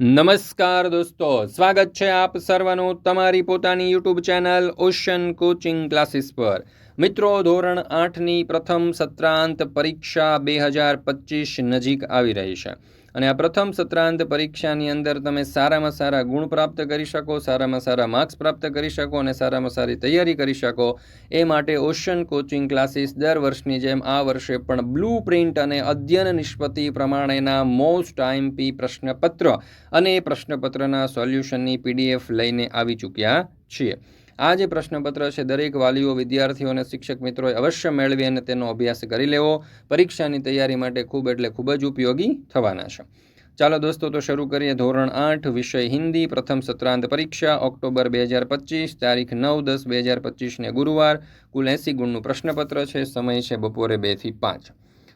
નમસ્કાર દોસ્તો, સ્વાગત છે આપ સર્વનું તમારી પોતાની YouTube channel ocean coaching classes પર. મિત્રો, ધોરણ આઠની પ્રથમ સત્રાંત પરીક્ષા બે હજાર પચીસ નજીક આવી રહી છે. અને આ પ્રથમ સત્રાંત પરીક્ષાની અંદર તમે સારામાં સારા ગુણ પ્રાપ્ત કરી શકો, સારામાં સારા માર્ક્સ પ્રાપ્ત કરી શકો અને સારામાં સારી તૈયારી કરી શકો. એ માટે ઓશન કોચિંગ ક્લાસીસ દર વર્ષની જેમ આ વર્ષે પણ બ્લુ પ્રિન્ટ અને અધ્યયન નિષ્પત્તિ પ્રમાણેના મોસ્ટ આઈએમપી પ્રશ્નપત્ર અને એ પ્રશ્નપત્રના સોલ્યુશનની પીડીએફ લઈને આવી ચૂક્યા છીએ. આ જે પ્રશ્નપત્ર છે, દરેક વાલીઓ, વિદ્યાર્થીઓ અને શિક્ષક મિત્રોએ અવશ્ય મેળવી અને તેનો અભ્યાસ કરી લેવો. પરીક્ષાની તૈયારી માટે ખૂબ એટલે ખૂબ જ ઉપયોગી થવાના છે. ચાલો દોસ્તો, તો શરૂ કરીએ. ધોરણ આઠ, વિષય હિન્દી. પ્રથમ સત્રાંત પરીક્ષા, ઓક્ટોબર બે હજાર પચીસ. તારીખ નવ દસ બે હજાર પચીસને ગુરુવાર. કુલ એંસી ગુણનું પ્રશ્નપત્ર છે. સમય છે બપોરે બેથી પાંચ.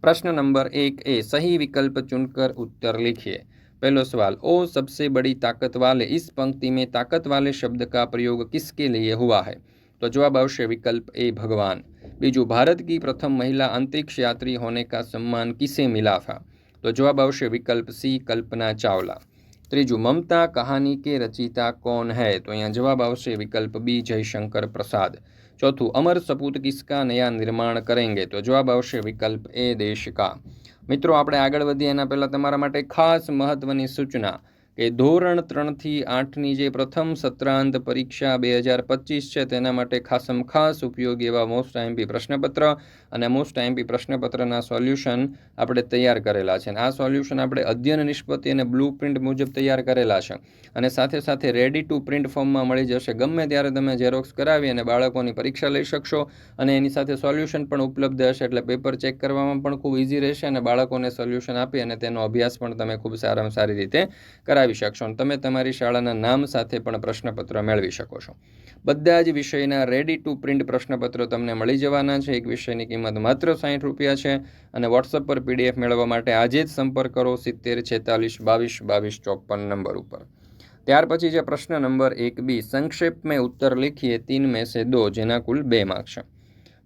પ્રશ્ન નંબર એક એ, સહી વિકલ્પ ચૂનકર ઉત્તર લીખીએ. पहला सवाल ओ सबसे बड़ी ताकत वाले इस पंक्ति में ताकत वाले शब्द का प्रयोग किसके लिए हुआ है तो जवाब आवश्य विकल्प ए भगवान बीजू भारत की प्रथम महिला अंतरिक्ष यात्री होने का सम्मान किसे मिला था तो जवाब आवश्य विकल्प सी कल्पना चावला ત્રીજું મમતા કહાની કે રચિતા કોણ હૈ તો અહીંયા જવાબ આવશે વિકલ્પ બી જયશંકર પ્રસાદ ચોથું અમર સપૂત કિસકા નયા નિર્માણ કરેંગે તો જવાબ આવશે વિકલ્પ એ દેશ કા મિત્રો આપણે આગળ વધીએ એના પહેલાં તમારા માટે ખાસ મહત્ત્વની સૂચના. કે ધોરણ ત્રણથી આઠની જે પ્રથમ સત્રાંત પરીક્ષા બે હજાર પચીસ છે, તેના માટે ખાસમ ખાસ ઉપયોગી એવા મોસ્ટ આઈએમપી પ્રશ્નપત્ર અને મોસ્ટ આઈએમપી પ્રશ્નપત્રના સોલ્યુશન આપણે તૈયાર કરેલા છે. અને આ સોલ્યુશન આપણે અધ્યયન નિષ્પત્તિ અને બ્લુ પ્રિન્ટ મુજબ તૈયાર કરેલા છે. અને સાથે સાથે રેડી ટુ પ્રિન્ટ ફોર્મમાં મળી જશે. ગમે ત્યારે તમે ઝેરોક્સ કરાવી અને બાળકોની પરીક્ષા લઈ શકશો અને એની સાથે સોલ્યુશન પણ ઉપલબ્ધ હશે, એટલે પેપર ચેક કરવામાં પણ ખૂબ ઇઝી રહેશે અને બાળકોને સોલ્યુશન આપી અને તેનો અભ્યાસ પણ તમે ખૂબ સારામાં સારી રીતે કરાવી કરાવી શકશો અને તમે તમારી શાળાના નામ સાથે પણ પ્રશ્નપત્ર મેળવી શકો છો બધા જ વિષયના રેડી ટુ પ્રિન્ટ પ્રશ્નપત્ર તમને મળી જવાના છે એક વિષયની કિંમત માત્ર સાહીઠ રૂપિયા છે અને વોટ્સઅપ પર પીડીએફ મેળવવા માટે આજે જ સંપર્ક કરો સિત્તેર છેતાલીસ બાવીસ બાવીસ ચોપન નંબર ઉપર ત્યાર પછી છે પ્રશ્ન નંબર એક બી સંક્ષેપ મેં ઉત્તર लिखिए तीन में से दो જેના કુલ બે માર્ક છે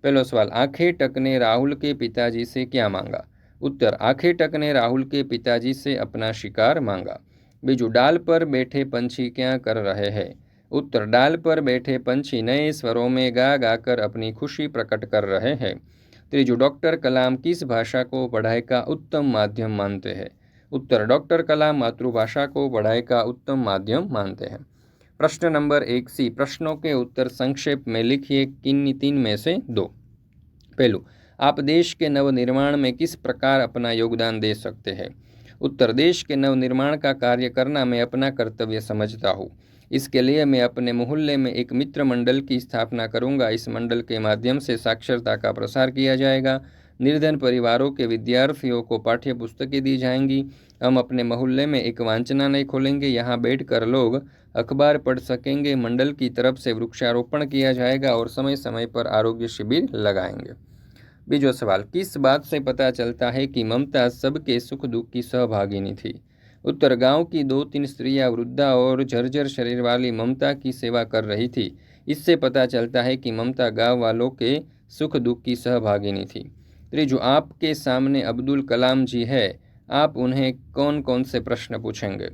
पहला सवाल आखे टक ने राहुल के पिताजी से क्या मांगा उत्तर आखे टक ने राहुल के पिताजी से अपना शिकार मांगा बीजू डाल पर बैठे पंछी क्या कर रहे हैं उत्तर डाल पर बैठे पंछी नए स्वरों में गा गाकर अपनी खुशी प्रकट कर रहे हैं त्रीजू डॉक्टर कलाम किस भाषा को पढ़ाई का उत्तम माध्यम मानते हैं उत्तर डॉक्टर कलाम मातृभाषा को पढ़ाई का उत्तम माध्यम मानते हैं प्रश्न नंबर एक सी प्रश्नों के उत्तर संक्षेप में लिखिए किन तीन में से दो पहलू आप देश के नवनिर्माण में किस प्रकार अपना योगदान दे सकते हैं उत्तर देश के नवनिर्माण का कार्य करना मैं अपना कर्तव्य समझता हूँ। इसके लिए मैं अपने मोहल्ले में एक मित्र मंडल की स्थापना करूँगा। इस मंडल के माध्यम से साक्षरता का प्रसार किया जाएगा। निर्धन परिवारों के विद्यार्थियों को पाठ्य पुस्तकें दी जाएँगी। हम अपने मोहल्ले में एक वांचनालय खोलेंगे। यहाँ बैठकर लोग अखबार पढ़ सकेंगे। मंडल की तरफ़ से वृक्षारोपण किया जाएगा और समय समय पर आरोग्य शिविर लगाएँगे। बीजो सवाल, किस बात से पता चलता है कि ममता सबके सुख दुख की सहभागिनी थी? उत्तर, गाँव की दो तीन स्त्रियाँ, वृद्धा और झरझर शरीर वाली ममता की सेवा कर रही थी। इससे पता चलता है कि ममता गाँव वालों के सुख दुख की सहभागिनी थी। त्रिजु, आपके सामने अब्दुल कलाम जी है। आप उन्हें कौन कौन से प्रश्न पूछेंगे?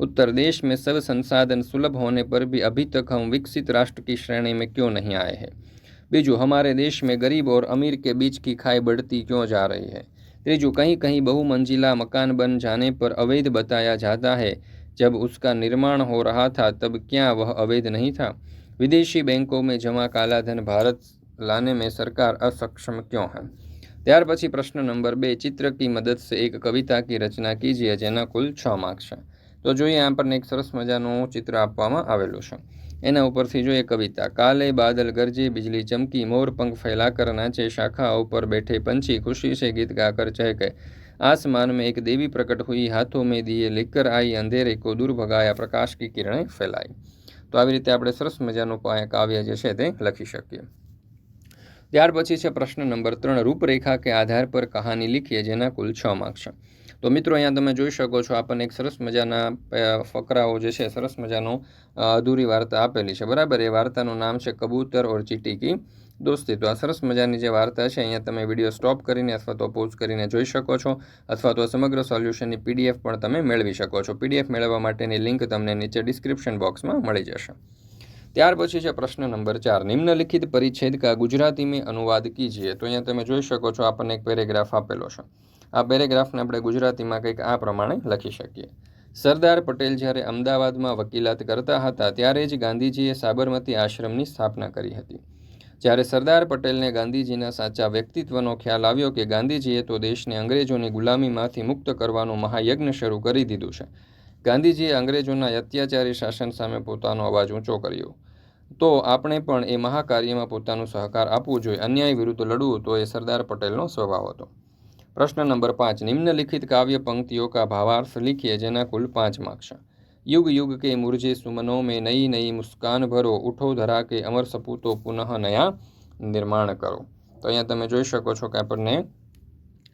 उत्तर, देश में सब संसाधन सुलभ होने पर भी अभी तक हम विकसित राष्ट्र की श्रेणी में क्यों नहीं आए हैं? बीजू हमारे देश में गरीब और अमीर के बीच की खाई बढ़ती क्यों जा रही है त्रीजू कहीं कहीं बहुमंजिला मकान बन जाने पर अवैध बताया जाता है जब उसका निर्माण हो रहा था तब क्या वह अवैध नहीं था विदेशी बैंकों में जमा काला धन भारत लाने में सरकार असक्षम क्यों है ત્યાર પછી પ્રશ્ન નંબર બે ચિત્ર કી મદદ સે એક કવિતા કી રચના કીજીએ જેના કુલ છ માર્ક્સ છે તો જોઈએ આપણને એક સરસ મજાનું ચિત્ર આપવામાં આવેલું છે એના ઉપરથી જોઈએ કવિતા કાલે बादल गरजे बिजली चमकी मोर पंख फैलाकर नाचे शाखाओं पर बैठे पंछी खुशी से गीत गाकर चहके आसमान में एक देवी प्रकट हुई हाथों में दिए लेकर आई अंधेरे को दूर भगाया प्रकाश की किरणें फैलाई તો આવી રીતે આપણે સરસ મજાનું કાવ્ય જે છે તે લખી શકીએ ત્યાર પછી છે પ્રશ્ન નંબર ત્રણ રૂપરેખા કે આધાર પર કહાની લીખીએ જેના કુલ છ માર્ક છે તો મિત્રો અહીંયા તમે જોઈ શકો છો, આપણને એક સરસ મજાના ફકરાઓ જે છે, સરસ મજાનો અધૂરી વાર્તા આપેલી છે. બરાબર? એ વાર્તાનું નામ છે કબૂતર ઓર ચીટી કી દોસ્તી, તો આ સરસ મજાની જે વાર્તા છે, અહીંયા તમે વીડિયો સ્ટોપ કરીને અથવા તો પોઝ કરીને જોઈ શકો છો, અથવા તો સમગ્ર સોલ્યુશનની પીડીએફ પણ તમે મેળવી શકો છો. પીડીએફ મેળવવા માટેની લિંક તમને નીચે ડિસ્ક્રિપ્શન બોક્સમાં મળી જશે. ત્યાર પછી છે પ્રશ્ન નંબર ચાર, નિમ્નલિખિત પરિચ્છેદ કા ગુજરાતીમાં અનુવાદ કીજીએ. તો અહીંયા તમે જોઈ શકો છો, આપણને એક પેરેગ્રાફ આપેલો છે. આ પેરેગ્રાફને આપણે ગુજરાતીમાં કંઈક આ પ્રમાણે લખી શકીએ. સરદાર પટેલ જ્યારે અમદાવાદમાં વકીલાત કરતા હતા, ત્યારે જ ગાંધીજીએ સાબરમતી આશ્રમની સ્થાપના કરી હતી. જ્યારે સરદાર પટેલને ગાંધીજીના સાચા વ્યક્તિત્વનો ખ્યાલ આવ્યો કે ગાંધીજીએ તો દેશને અંગ્રેજોની ગુલામીમાંથી મુક્ત કરવાનું મહાયજ્ઞ શરૂ કરી દીધું છે, ગાંધીજીએ અંગ્રેજોના અત્યાચારી શાસન સામે પોતાનો અવાજ ઊંચો કર્યો. તો આપણે પણ એ મહાકાર્યમાં પોતાનો સહકાર આપવું જોઈએ, અન્યાય વિરુદ્ધ લડવું તો એ સરદાર પટેલનો સ્વભાવ હતો. પ્રશ્ન નંબર પાંચ નિમ્નલિખિત કાવ્ય પંક્તિઓ કા ભાવાર્થ લીખીએ જેના કુલ પાંચ માર્ક્સ છે युग युग के मुरझे सुमनों में नई नई मुस्कान ભરો ઉઠો ધરા કે અમર સપૂતો પુનઃ નયા નિર્માણ કરો તો અહીંયા તમે જોઈ શકો છો કે આપણને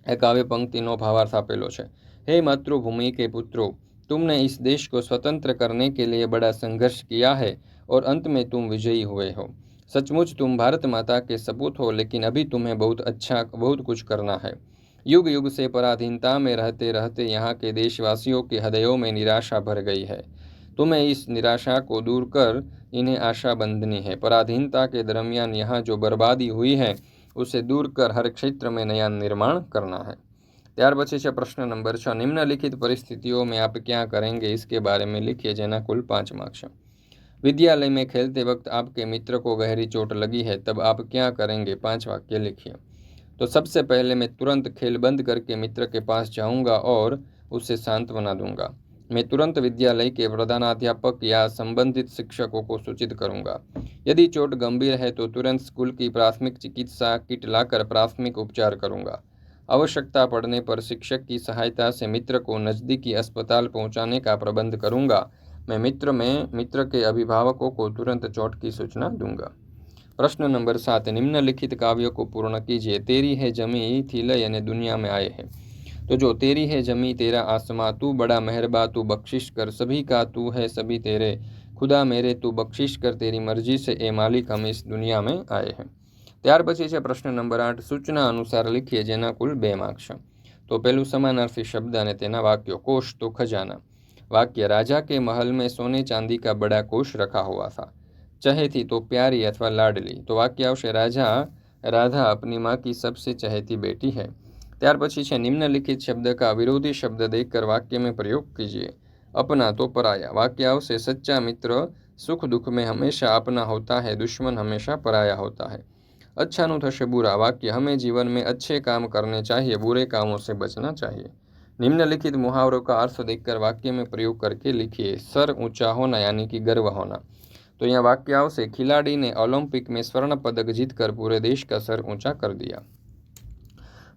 એ કાવ્ય પંક્તિનો ભાવાર્થ આપેલો છે હે માતૃભૂમિ કે પુત્રો तुमने इस देश को स्वतंत्र करने के लिए बड़ा संघर्ष किया है और अंत में तुम विजयी हुए हो सचमुच तुम भारत माता के सपूत हो लेकिन अभी तुम्हें बहुत अच्छा बहुत कुछ करना है युग युग से पराधीनता में रहते रहते यहाँ के देशवासियों के हृदयों में निराशा भर गई है तुम्हें इस निराशा को दूर कर इन्हें आशा बंधनी है पराधीनता के दरमियान यहाँ जो बर्बादी हुई है उसे दूर कर हर क्षेत्र में नया निर्माण करना है ત્યાર પછી છે પ્રશ્ન નંબર છ નિમ્નલિખિત પરિસ્થિતિઓ में आप क्या करेंगे इसके बारे में लिखिए જેના कुल पाँच मार्क्स हैं विद्यालय में खेलते वक्त आपके मित्र को गहरी चोट लगी है तब आप क्या करेंगे पांच वाक्य लिखिए तो सबसे पहले मैं तुरंत खेल बंद करके मित्र के पास जाऊँगा और उसे शांत बना दूँगा। मैं तुरंत विद्यालय के प्रधानाध्यापक या संबंधित शिक्षकों को सूचित करूँगा। यदि चोट गंभीर है तो तुरंत स्कूल की प्राथमिक चिकित्सा किट लाकर प्राथमिक उपचार करूँगा। आवश्यकता पड़ने पर शिक्षक की सहायता से मित्र को नज़दीकी अस्पताल पहुँचाने का प्रबंध करूँगा। मैं मित्र में, मित्र के अभिभावकों को तुरंत चोट की सूचना दूँगा। प्रश्न नंबर सात निम्नलिखित काव्यों को पूर्ण कीजिए तेरी है जमी थी लय અને दुनिया में आए हैं तो जो तेरी है जमी तेरा आसमां तू बड़ा मेहरबा तू बख्शिश कर सभी का तू है सभी तेरे खुदा मेरे तू बख्शिश कर तेरी मर्जी से ए मालिक हम इस दुनिया में आए हैं ત્યાર પછી છે પ્રશ્ન નંબર આઠ સૂચના અનુસાર લીખીએ જેના કુલ બે માર્ક્સ છે તો પહેલું સમાનાર્થી શબ્દ અને તેના વાક્યો કોષ તો ખજાના वाक्य राजा के महल में सोने चांदी का बड़ा कोष रखा हुआ था चहेती तो प्यारी अथवा लाडली तो वाक्य आवश्य राजा राधा अपनी माँ की सबसे चहेती बेटी है ત્યાર પછી છે નિમ્નલિખિત શબ્દ का विरोधी शब्द देखकर वाक्य में प्रयोग कीजिए अपना तो पराया वाक्य आवश्य सच्चा मित्र सुख दुख में हमेशा अपना होता है दुश्मन हमेशा पराया होता है अच्छा नु थशे बुरा वाक्य हमें जीवन में अच्छे काम करने चाहिए बुरे कामों से बचना चाहिए निम्नलिखित मुहावरों का अर्थ देखकर वाक्य में प्रयोग करके लिखिए सर ऊंचा होना यानी कि गर्व होना तो यहाँ वाक्य आवश्य खिलाड़ी ने ओलंपिक में स्वर्ण पदक जीतकर पूरे देश का सर ऊंचा कर दिया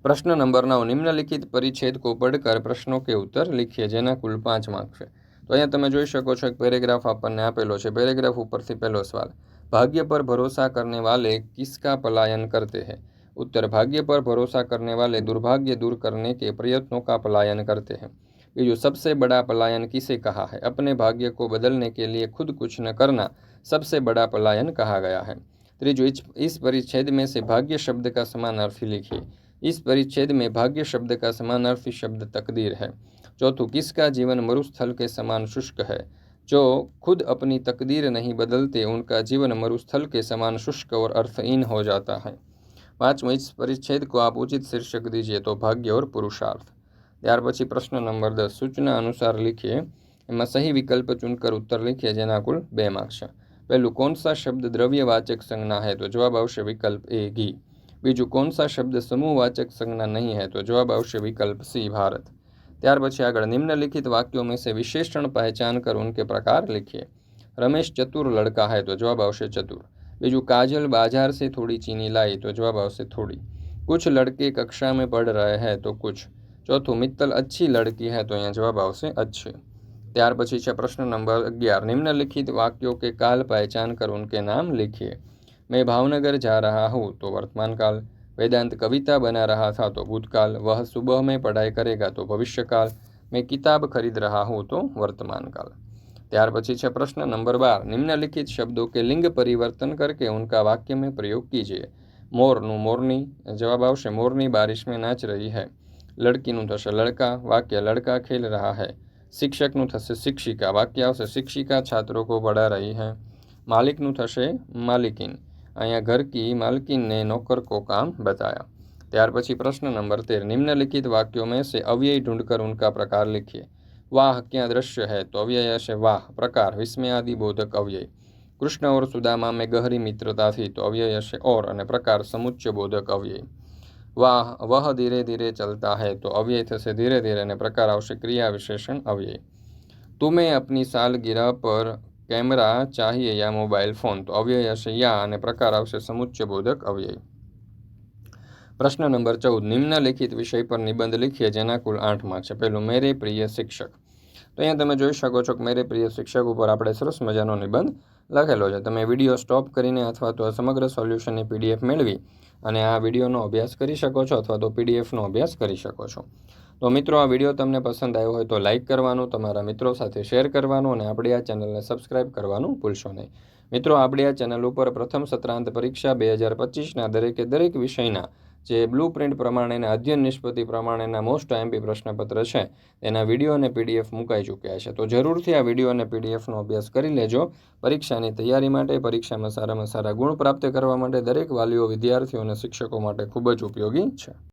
प्रश्न नंबर नौ निम्नलिखित परिच्छेद को पढ़कर प्रश्नों के उत्तर लिखिए જેના કુલ પાંચ માર્ક છે તો અહીંયા તમે જોઈ શકો છો એક પેરેગ્રાફ આપણને આપેલો છે પેરેગ્રાફ ઉપરથી પહેલો સવાલ भाग्य पर भरोसा करने वाले किसका पलायन करते हैं उत्तर भाग्य पर भरोसा करने वाले दुर्भाग्य दूर करने के प्रयत्नों का पलायन करते हैं ये जो सबसे बड़ा पलायन किसे कहा है अपने भाग्य को बदलने के लिए खुद कुछ न करना सबसे बड़ा पलायन कहा गया है त्रिजु इस परिच्छेद में से भाग्य शब्द का समानार्थी लिखिए इस परिच्छेद में भाग्य शब्द का समानार्थी शब्द तकदीर है चौथु किसका जीवन मरुस्थल के समान शुष्क है जो खुद अपनी तकदीर नहीं बदलते उनका जीवन मरुस्थल के समान शुष्क और अर्थहीन हो जाता है पाँचवें इस परिच्छेद को आप उचित शीर्षक दीजिए तो भाग्य और पुरुषार्थ ત્યાર પછી પ્રશ્ન નંબર દસ સૂચના અનુસાર લીખીએ એમાં સહી વિકલ્પ ચૂનકર ઉત્તર લીખીએ જેના કુલ બે માર્ક્સ છે પહેલું કોનસા શબ્દ દ્રવ્યવાચક સંજ્ઞા હે તો જવાબ આવશે વિકલ્પ એ ઘી બીજું કોનસા શબ્દ સમૂહવાચક સંજ્ઞા નહીં હે તો જવાબ આવશે વિકલ્પ સી ભારત ત્યાર પછી આગળ નિમ્નલિખિત વાક્યો મેં સે વિશેષણ પહેચાન કર ઉનકે પ્રકાર લખીએ રમેશ ચતુર લડકા હે તો જવાબ આવશે ચતુર બીજું કાજલ બાજાર સે થોડી ચીની લાઈ તો જવાબ આવશે થોડી કુછ લડકે કક્ષા મેં પઢ રહે હે તો કુછ ચોથું મિત્તલ અચ્છી લડકી હે તો અહીંયા જવાબ આવશે અચ્છે ત્યાર પછી છે પ્રશ્ન નંબર અગિયાર निम्नलिखित वाक्यों के काल पहचान कर उनके नाम लिखिए मैं भावनगर जा रहा हूँ तो वर्तमान काल वेदांत कविता बना रहा था तो भूतकाल वह सुबह में पढ़ाई करेगा तो भविष्यकाल मैं किताब खरीद रहा हूँ तो वर्तमान काल ત્યાર પછી છે પ્રશ્ન નંબર બાર નિમ્નલિખિત શબ્દों के लिंग परिवर्तन करके उनका वाक्य में प्रयोग कीजिए મોરનું મોરની જવાબ આવશે મોરની બારિશ में નાચ રહી है લડકીનું થશે લડકા વાક્ય લડકા ખેલ રહા है શિક્ષકનું થશે શિક્ષિકા. વાક્ય આવશે, શિક્ષિકા છાત્રો કો પઢા રહી હૈ. માલિકનું થશે માલિકીન. અહીંયા ઘર કી માલકીનને નોકર કો કામ બતાયા. ત્યાર પછી પ્રશ્ન નંબર તેર, નિમ્નલિખિત વાક્યો મેં સે અવ્યય ઢૂંઢકર ઉનકા પ્રકાર લખીએ વાહ, ક્યાં દ્રશ્ય હૈ? તો અવ્યય હશે વાહ, પ્રકાર, વિસ્મયાદિ બોધક અવ્યય. કૃષ્ણ ઓર સુદામા મેં ગહરી મિત્રતાથી, તો અવ્યય હશે ઓર અને પ્રકાર સમુચ્ય બોધક અવ્યય. વાહ વહ ધીરે ધીરે ચલતા હૈ તો અવ્યય થશે ધીરે ધીરે અને પ્રકાર આવશે ક્રિયા વિશેષણ અવ્યય તુમે અપની સાલગીરા પર કેમેરા ચાહીએ યા મોબાઈલ ફોન તો અવ્યય હશે યા અને પ્રકાર આવશે સમુચ્ચબોધક અવ્યય પ્રશ્ન નંબર ચૌદ નિમ્નલિખિત વિષય પર નિબંધ લખીએ જેના કુલ આઠ માર્ક છે પહેલું મેરે પ્રિય શિક્ષક તો અહીંયા તમે જોઈ શકો છો કે મેરે પ્રિય શિક્ષક ઉપર આપણે સરસ મજાનો નિબંધ લખેલો છે। તમે વીડિયો સ્ટોપ કરીને અથવા તો સમગ્ર સોલ્યુશનની પીડીએફ મેળવી અને આ વિડીયોનો અભ્યાસ કરી શકો છો અથવા તો પીડીએફનો અભ્યાસ કરી શકો છો. તો મિત્રો, આ વીડિયો તમને પસંદ આવ્યો હોય તો લાઇક કરવાનું, તમારા મિત્રો સાથે શેર કરવાનું અને આપણી આ ચેનલને સબસ્ક્રાઇબ કરવાનું ભૂલશો નહીં. મિત્રો, આપણી આ ચેનલ ઉપર પ્રથમ સત્રાંત પરીક્ષા બે હજાર પચીસના દરેકે દરેક વિષયના જે બ્લુ પ્રિન્ટ પ્રમાણેના અધ્યયન નિષ્પત્તિ પ્રમાણેના મોસ્ટ આઈએમપી પ્રશ્નપત્ર છે, તેના વીડિયો અને પીડીએફ મુકાઈ ચૂક્યા છે. તો જરૂરથી આ વીડિયો અને પીડીએફનો અભ્યાસ કરી લેજો. પરીક્ષાની તૈયારી માટે, પરીક્ષામાં સારામાં સારા ગુણ પ્રાપ્ત કરવા માટે દરેક વાલીઓ વિદ્યાર્થીઓ અને શિક્ષકો માટે ખૂબ જ ઉપયોગી છે.